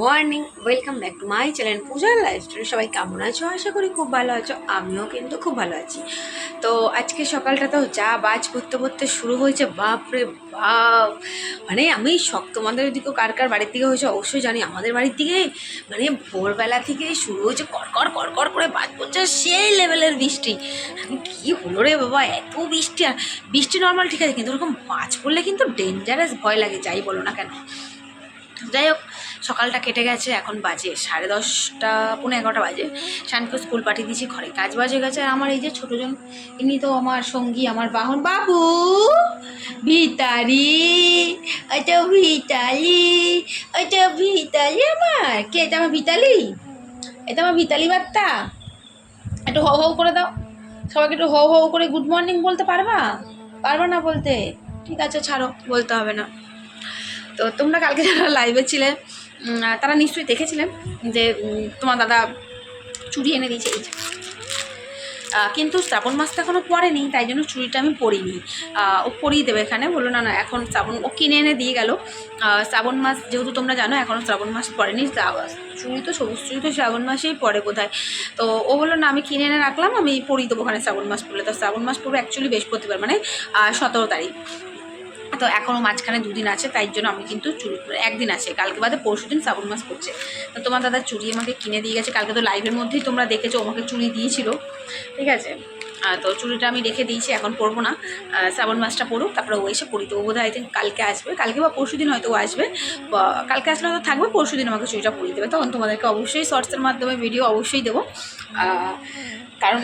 Morning welcome back to my channel পূজার lifestyle সবাই কেমন আছো? আশা করি খুব ভালো আছো, আমিও কিন্তু খুব ভালো আছি। তো আজকে সকালটা তো যা বাজ পড়তে পড়তে শুরু হয়েছে, বাপরে বাপ! মানে আমি শখ তোমাদের ওইদিকেও কার কার বাড়ির দিকে হয়েছে অবশ্যই জানি, আমাদের বাড়ির দিকে মানে ভোরবেলা থেকে শুরু হয়েছে কড়কর কড়কর করে বাজ পড়ছে সেই লেভেলের বৃষ্টি। কী হলো রে বাবা, এত বৃষ্টি, আর বৃষ্টি নর্মাল ঠিক আছে, কিন্তু ওরকম বাজ পড়লে কিন্তু ডেঞ্জারাস ভয় লাগে, যাই বলো না কেন। যাই হোক, সকালটা কেটে গেছে, এখন বাজে সাড়ে দশটা পনেরো এগারোটা বাজে। শানকে স্কুল পাঠিয়ে দিয়েছি, ঘরে কাজ বাজে গেছে। আর আমার এই যে ছোটোজন ইনি তো আমার সঙ্গী, আমার বাহন। বাবু ভিতারি ওইটা ভিতালি ওইটা ভিতালি আমার। কে, এটা আমার ভিতালি? এটা আমার ভিতালি বার্তা। একটু হও হও করে দাও। সবাইকে একটু হও হও করে গুড মর্নিং বলতে পারবা? পারবা না বলতে? ঠিক আছে, ছাড়ো। বলতে হবে না। তো তোমরা কালকে যারা লাইভে ছিলে তারা নিশ্চয়ই দেখেছিলেন যে তোমার দাদা চুড়ি এনে দিয়েছে। এই কিন্তু শ্রাবণ মাস তো এখনও পড়েনি, তাই জন্য চুড়িটা আমি পরিনি। ও পরিয়ে দেবে এখানে। বলল, না না, এখন শ্রাবণ, ও কিনে এনে দিয়ে গেল। শ্রাবণ মাস, যেহেতু তোমরা জানো এখনও শ্রাবণ মাস শ্রাব- চুড়ি তো সবুজ চুড়ি তো শ্রাবণ মাসেই পড়ে বোধ তো ও বলল, না, আমি কিনে এনে রাখলাম, আমি পরিয়ে দেবো ওখানে শ্রাবণ মাস পড়লে। তো শ্রাবণ মাস পড়বে অ্যাকচুয়ালি বৃহস্পতিবার মানে সতেরো তারিখ। তো এখনও মাঝখানে দুদিন আছে, তাই জন্য আমি কিন্তু চুরি একদিন আছে, কালকে বাদে পরশু দিন শ্রাবণ মাস পড়ছে। তো তোমার দাদা চুড়ি আমাকে কিনে দিয়ে গেছে, কালকে তো লাইভের মধ্যেই তোমরা দেখেছ আমাকে চুড়ি দিয়েছিল, ঠিক আছে? তো চুড়িটা আমি রেখে দিয়েছি, এখন পরবো না। শ্রাবণ মাসটা পড়ুক, তারপরে ও এসে পড়ি, তো ও বোধহয় আই কালকে আসবে, কালকে বা পরশু দিন হয়তো ও আসবে কালকে আসলে হয়তো থাকবে, পরশু দিন আমাকে চুড়িটা পরিয়ে দেবে। তখন তোমাদেরকে অবশ্যই শর্টসের মাধ্যমে ভিডিও অবশ্যই দেবো। কারণ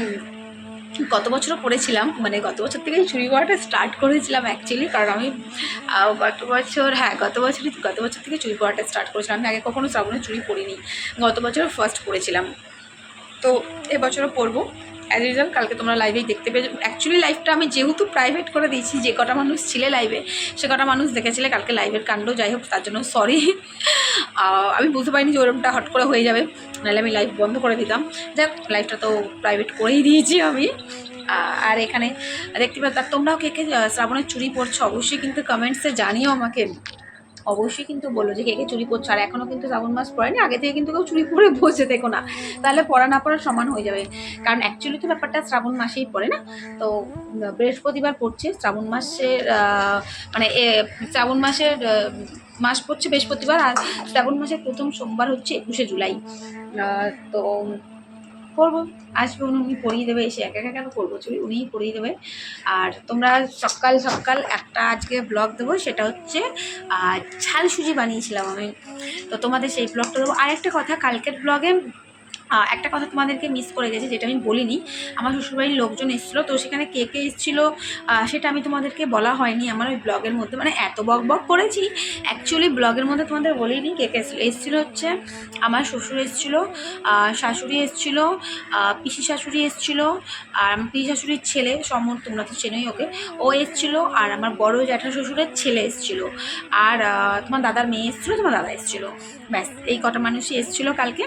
গত বছরও পড়েছিলাম মানে গত বছর থেকে চুরি করাটা স্টার্ট করেছিলাম অ্যাকচুয়ালি কারণ আমি গত বছর হ্যাঁ গত বছরই গত বছর থেকে চুরি করাটা স্টার্ট করেছিলাম। আমি আগে কখনো শ্রাবণে চুরি পড়িনি গত বছর ফার্স্ট পড়েছিলাম তো এবছরও পরবো অ্যাজ ইউজুয়াল কালকে তোমরা লাইভেই দেখতে পেয়ে অ্যাকচুয়ালি লাইভটা আমি যেহেতু প্রাইভেট করে দিয়েছি, যে কটা মানুষ ছিলে লাইভে সে কটা মানুষ দেখেছিলে কালকে লাইভের কাণ্ড, যাই হোক, তার জন্য সরি আমি বুঝতে পারিনি যে ওরমটা হট করে হয়ে যাবে, নাহলে আমি লাইভ বন্ধ করে দিতাম। যাক লাইভটা তো প্রাইভেট করেই দিয়েছি আমি। আর এখানে দেখতে পাচ্ছ, তোমরাও কে কে শ্রাবণের চুরি পড়ছো অবশ্যই কিন্তু কমেন্টসে জানিও আমাকে। অবশ্যই কিন্তু বলো যে কে কে চুরি করছ। আর এখনও কিন্তু শ্রাবণ মাস পড়েনি, আগে থেকে কিন্তু কেউ চুরি পরে বসে দেখো না। তাহলে পড়া না পড়া সমান হয়ে যাবে। কারণ অ্যাকচুয়ালি তো ব্যাপারটা শ্রাবণ মাসেই পড়ে না? তো বৃহস্পতিবার পড়ছে, শ্রাবণ মাসের মানে শ্রাবণ মাসের মাস পড়ছে বৃহস্পতিবার, আর শ্রাবণ মাসের প্রথম সোমবার হচ্ছে একুশে জুলাই। তো করব। আসবে উনি উনি পড়িয়ে দেবে, এসে একা একা কেন করব? চুরি উনিই পড়িয়ে দেবে। আর তোমরা সকাল সকাল একটা আজকে ব্লগ দেবো, সেটা হচ্ছে ঝাল সুজি বানিয়েছিলাম আমি। তো তোমাদের সেই ব্লগটা দেবো। আর একটা কথা, কালকের ব্লগে একটা কথা তোমাদেরকে মিস করে গেছে, যেটা আমি বলিনি। আমার শ্বশুরবাড়ির লোকজন এসেছিল, তো সেখানে কে কে এসেছিল সেটা আমি তোমাদেরকে বলা হয়নি আমার ওই ব্লগের মধ্যে। মানে এত বক বক করেছি অ্যাকচুয়ালি ব্লগের মধ্যে তোমাদের বলিনি কে কে এসেছিল। এসেছিল হচ্ছে আমার শ্বশুর এসেছিল শাশুড়ি এসেছিল পিসি শাশুড়ি এসেছিল, আর আমার পিসি শাশুড়ির ছেলে, সমর, তোমরা তো চেনোই ওকে, ও এসেছিল, আর আমার বড় জ্যাঠা শ্বশুরের ছেলে এসেছিল। আর তোমার দাদার মেয়ে এসেছিল, তোমার দাদা এসেছিল। ব্যাস, এই কটা মানুষই এসেছিল কালকে।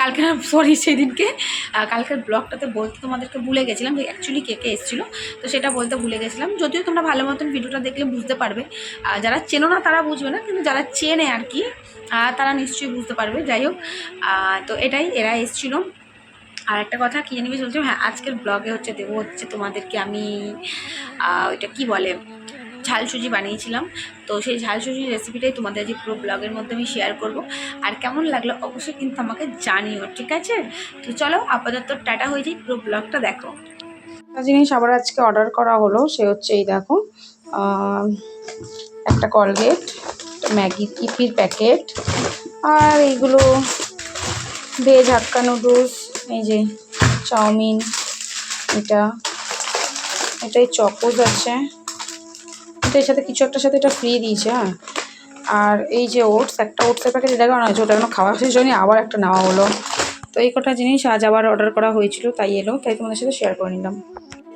কালকে না সরি সেদিনকে কালকের ব্লগটাতে বলতে তোমাদেরকে ভুলে গেছিলাম যে অ্যাকচুয়ালি কে কে এসেছিল। তো সেটা বলতে ভুলে গেছিলাম। যদিও তোমরা ভালো মতন ভিডিওটা দেখলে বুঝতে পারবে। যারা চেনো না তারা বুঝবে না, কিন্তু যারা চেনে আর কি তারা নিশ্চয়ই বুঝতে পারবে। যাই হোক তো এটাই, এরা এসেছিল। আর একটা কথা কী জানি বলছিলাম হ্যাঁ আজকের ব্লগে হচ্ছে দেবো হচ্ছে তোমাদেরকে আমি ওইটা কি বলে? ঝাল সুজি বানিয়েছিলাম। তো সেই ঝাল সুজির রেসিপিটাই তোমাদের যে পুরো ব্লগের মধ্যে আমি শেয়ার করব। আর কেমন লাগল অবশ্যই কিন্তু আমাকে জানিও, ঠিক আছে? তো চলো, আপাতত টাটা হয়ে যাই, পুরো ব্লগটা দেখো। জিনিস আবার আজকে অর্ডার করা হলো, সে হচ্ছে এই দেখো একটা কলগেট ম্যাগি ইপির প্যাকেট আর এইগুলো ভেজ হাক্কা নুডলস এই যে চাউমিন, এটা, এটাই চকোজ আছে। এটা এর সাথে কিছু একটার সাথে এটা ফ্রি দিয়েছে হ্যাঁ। আর এই যে ওটস একটা ওটসের প্যাকেট দেখো না ওটা এখনও খাওয়া শেষ হয়নি, আবার একটা নেওয়া হলো। তো এই কটা জিনিস আজ আবার অর্ডার করা হয়েছিল, তাই এলো। তাই তোমাদের সাথে শেয়ার করে নিলাম।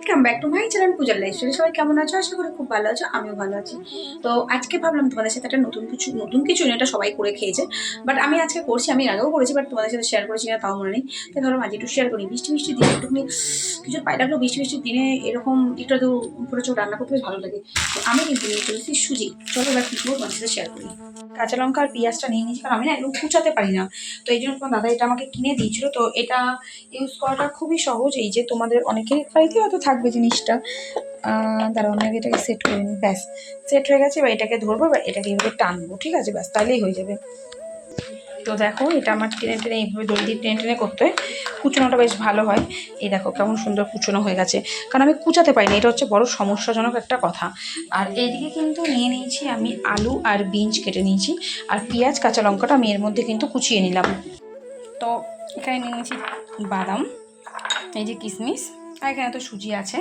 Welcome back to my channel পূজার লাইফ স্টাইল সবাই কেমন আছো? আশা করি খুব ভালো আছো, আমিও ভালো আছি। তো আজকে ভাবলাম তোমাদের সাথে একটা নতুন কিছু নতুন কিছু এটা সবাই করে খেয়েছে। বাট আমি আজকে করছি, আমি আগেও করেছি বাট তোমাদের সাথে শেয়ার করেছি না তাও মনে নেই। তাই ধরো, আজ একটু শেয়ার করি। বৃষ্টি বৃষ্টি দিনে একটুখানি কিছু পাই লাগল বৃষ্টি, বৃষ্টির দিনে এরকম একটু উপরে চোখ রান্না করতে বেশ ভালো লাগে। তো আমি কিন্তু নিয়ে চলেছি সুজি। চলো এবার কী করব তোমাদের সাথে শেয়ার করি। কাঁচা লঙ্কা আর পেঁয়াজটা নিয়ে নিয়েছি, কারণ আমি না একদম কুচাতে পারি না। তো এই জন্য তোমার দাদা এটা আমাকে কিনে দিয়েছিল। তো এটা ইউজ করাটা খুবই সহজ। এই যে তোমাদের অনেকের বাড়িতে হয়তো থাকবে জিনিসটা। তারা অনেকে এটাকে সেট করে নিই, ব্যাস। সেট হয়ে গেছে, এবার এটাকে ধরবো বা এটাকে এইভাবে টানবো, ঠিক আছে? ব্যাস, তাহলেই হয়ে যাবে। তো দেখো, এটা আমার টেনে টেনে এইভাবে দড়ি টেনে টেনে করতে হয়। কুচোনোটা বেশ ভালো হয়। এই দেখো, কেমন সুন্দর কুচোনো হয়ে গেছে। কারণ আমি কুচাতে পারি না এটা হচ্ছে বড় সমস্যাজনক একটা কথা। আর এইদিকে কিন্তু নিয়ে নিয়েছি আমি আলু আর বিনস কেটে নিয়েছি। আর পেঁয়াজ, কাঁচা লঙ্কাটা আমি এর মধ্যে কিন্তু কুচিয়ে নিলাম। তো এখানে নিয়ে নিয়েছি বাদাম, এই যে কিশমিশ আর এখানে তো সুজি আছে।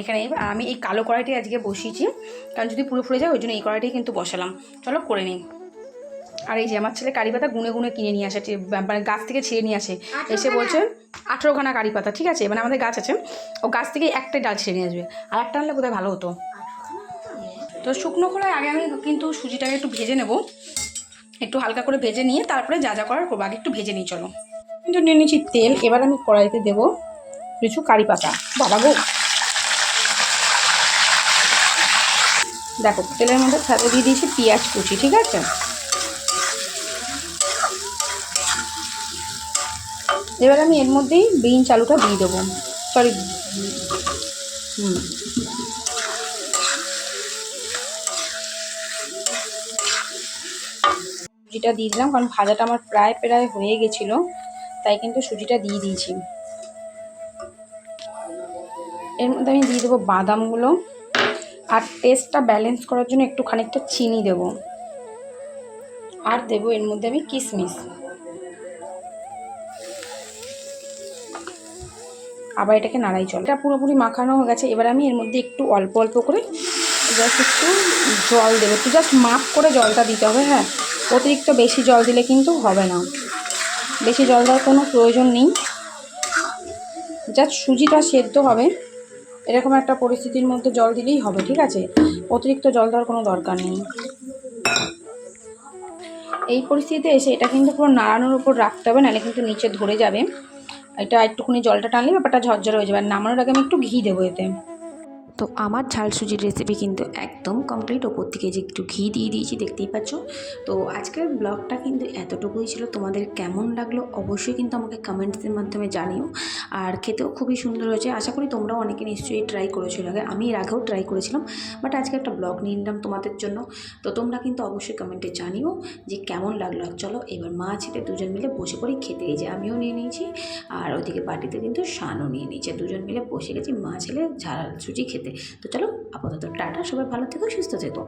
এখানে আমি এই কালো কড়াইটি আজকে বসিয়েছি। কারণ যদি পুরো ফুলে যায় ওই জন্য এই কড়াইটি কিন্তু বসালাম। চলো করে নিই। আর এই যে আমার ছেলে কারি পাতা গুনে গুনে কিনে নিয়ে আসে মানে গাছ থেকে ছিঁড়ে নিয়ে আসে। এসে বলছে আঠেরোখানা কারি পাতা ঠিক আছে? মানে আমাদের গাছ আছে। ও গাছ থেকে একটাই ডাল ছিঁড়ে নিয়ে আসবে। আর একটা আনলে বোধহয় ভালো হতো। তো শুকনো খোলায় আগে আমি কিন্তু সুজিটাকে একটু ভেজে নেব। একটু হালকা করে ভেজে নিয়ে তারপরে যা যা করার করব। আগে একটু ভেজে নিই চলো। কিন্তু নিয়ে নিচ্ছি তেল। এবার আমি কড়াইতে দেবো কিছু কারি পাতা। বাবা গো। দেখো, তেলের মধ্যে সাথে দিয়ে দিয়েছি পেঁয়াজ কুচি, ঠিক আছে? এবার আমি এর মধ্যেই বিন চালুটা দিয়ে দেবো। সরি সুজিটা দিয়ে দিলাম, কারণ ভাজাটা আমার প্রায় প্রায় হয়ে গেছিল, তাই কিন্তু সুজিটা দিয়ে দিয়েছি। এর মধ্যে আমি দিয়ে দেবো বাদামগুলো আর টেস্টটা ব্যালেন্স করার জন্য একটু খানিকটা চিনি দেব। আর দেবো এর মধ্যে আমি কিশমিশ আবার এটাকে নাড়াই চল। এটা পুরোপুরি মাখানো হয়ে গেছে। এবার আমি এর মধ্যে একটু অল্প অল্প করে জাস্ট একটু জল দেবো। একটু জাস্ট মাপ করে জলটা দিতে হবে হ্যাঁ? অতিরিক্ত বেশি জল দিলে কিন্তু হবে না। বেশি জল দেওয়ার কোনো প্রয়োজন নেই। জাস্ট সুজিটা সেদ্ধ হবে। এরকম একটা পরিস্থিতির মধ্যে জল দিলেই হবে, ঠিক আছে? অতিরিক্ত জল দেওয়ার কোনো দরকার নেই। এই পরিস্থিতিতে এসে এটা কিন্তু পুরো নাড়ানোর উপর রাখতে হবে, নাহলে কিন্তু নিচে ধরে যাবে। এটা একটুখানি জলটা টানলে ব্যাপারটা ঝরঝরে হয়ে যাবে। আর নামানোর আগে আমি একটু ঘি দেবো এতে। তো আমার ঝাল সুজির রেসিপি কিন্তু একদম কমপ্লিট ওপর থেকে যে একটু ঘি দিয়ে দিয়েছি, দেখতেই পাচ্ছ? তো আজকের ব্লগটা কিন্তু এতটুকুই ছিল। তোমাদের কেমন লাগল অবশ্যই কিন্তু আমাকে কমেন্টসের মাধ্যমে জানিও। আর খেতেও খুবই সুন্দর হয়েছে। আশা করি তোমরাও অনেকে নিশ্চয়ই ট্রাই করেছ আগে আমি এর আগেও ট্রাই করেছিলাম বাট আজকে একটা ব্লগ নিয়ে নিলাম তোমাদের জন্য। তো তোমরা কিন্তু অবশ্যই কমেন্টে জানিও যে কেমন লাগল। আর চলো এবার মা ছেলে দুজন মিলে বসে পড়ি খেতে। এই যে আমিও নিয়ে নিয়েছি, আর ওদিকে বাটিতে কিন্তু শানও নিয়ে নিয়েছে। দুজন মিলে বসে গেছি। মা ছেলে ঝাল সুজি খেতে তো চলো আপাতত টাটা সবাই ভালো থেকো সুস্থ থেকো।